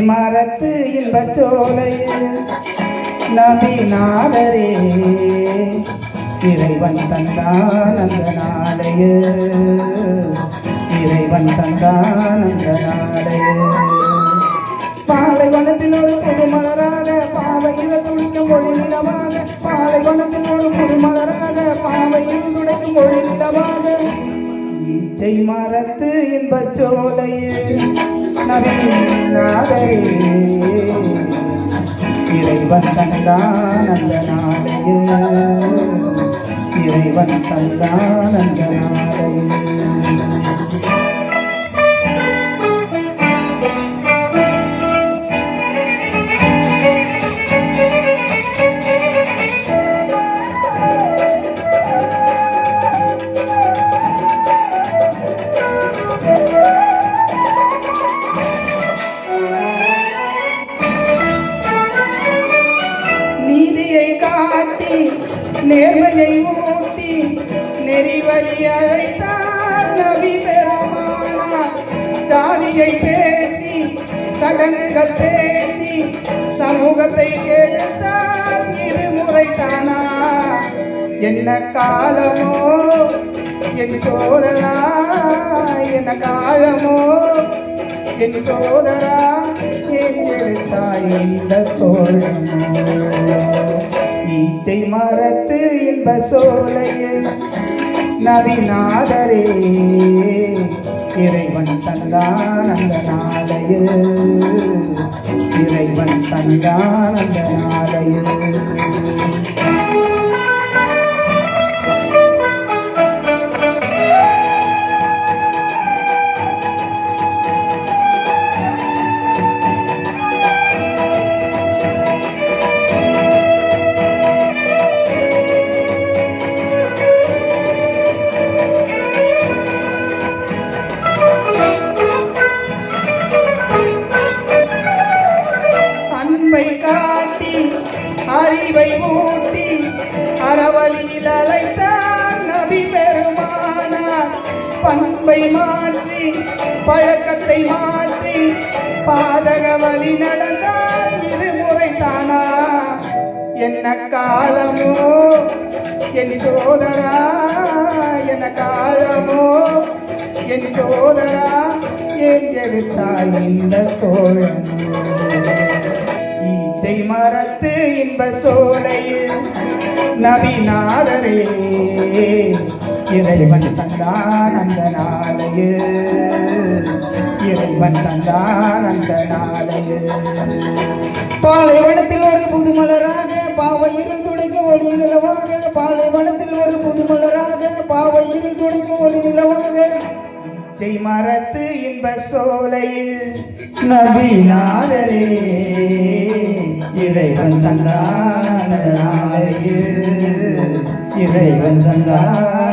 மரத்து இன்பச்சோலை நபி நாதரே இறைவன் தந்தான் அந்த நாளைய. இறைவன் தந்தான் அந்த நாளைய. பாலைவனத்தில் ஒரு புதுமலராக பாவையில் துடிக்கும் மொழி நிலமாக பாலைவனத்தில் ஒரு புதுமலராக பாவையில் துடைக்கும் மொழி நிலமாக ஈச்சை மரத்து இன்பச் சோலையில் இறைவன் தந்தான் அந்த நாளையில் இறைவன் தந்தான் அந்த நாளையில் நேர்மையை ஊட்டி நெறிவழி அழைத்தார் நபி பெருமானா தாலியை பேசி சடங்குகள் பேசி சமூகத்தை கேட்டார் இருமுறை தானா என்ன காலமோ என் சோதரா என்ன காலமோ என் சோதரா என் எழுத்தாய் இந்த தோழமோ ஈச்சை மரத்து இன்ப சோலையில் நவிநாதரே இறைவன் தந்தான் அந்த நாளையில். இறைவன் தந்தான் அந்த நாளையில். பண்பை மாற்றி பழக்கத்தை மாற்றி பாதக வழி நடந்தார் இருமுறை தானா என்ன காலமோ என் சோதரா என்ன காலமோ என் சோதரா என் எடுத்தாய் இந்த தோழமோ ஈச்சை மரத்து இன்ப சோலையில் நபிநாதரே இறைவன் தந்தான் அந்த நாளையே. இறைவன் தந்தான் அந்த நாளையே. பாலைவனத்தில் ஒரு புதுமலராக பாவையில் துடைக்க ஒளி நிலவாக. பாலைவனத்தில் ஒரு புதுமலராக பாவையில் துடைக்க ஒளி நிலவாக. செய் மரத்து இன்ப சோலையில் நபிநாதரே. இறைவன் தந்தான் அந்த நாளையில் இறைவன் தந்தான்